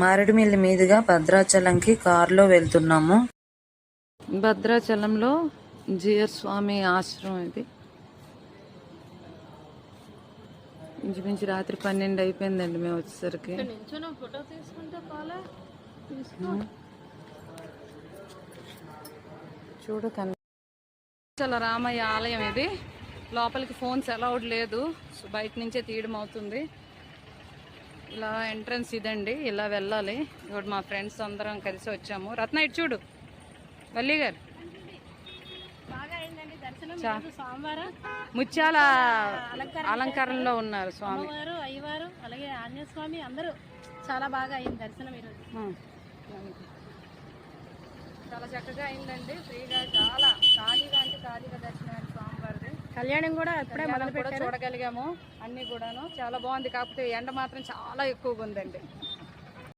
మారేడుమిల్లి మీదుగా భద్రాచలంకి కారులో వెళ్తున్నాము. భద్రాచలంలో జియర్ స్వామి ఆశ్రమం ఇది. ఇంచుమించు రాత్రి పన్నెండు అయిపోయిందండి మేము వచ్చేసరికి. ఫోటో తీసుకుంటే పోలే. చూడకండి చాలా రామయ్య ఆలయం ఇది. లోపలికి ఫోన్స్ అలౌడ్ లేదు. బయట నుంచే తీయడం అవుతుంది. ఇలా ఎంట్రన్స్ ఇదండి ఇలా వెళ్ళాలి. ఇప్పుడు మా ఫ్రెండ్స్ అందరం కలిసి వచ్చాము. రత్న ఇటు చూడు. వల్లి గారు. ముత్యాల అలంకారంలో ఉన్నారు స్వామి. అయ్యవారు అలాగే ఆంజనేయ స్వామి అందరూ చాలా బాగా అయింది దర్శనం ఈరోజు. చాలా చక్కగా అయిందండి. ఫ్రీగా చాలా ఖాళీగా కళ్యాణం కూడా ఇప్పుడే కళ్యాణం మొదలు కూడా చూడగలిగాము. అన్ని కూడాను చాలా బాగుంది. కాకపోతే ఎండ మాత్రం చాలా ఎక్కువగా ఉందండి.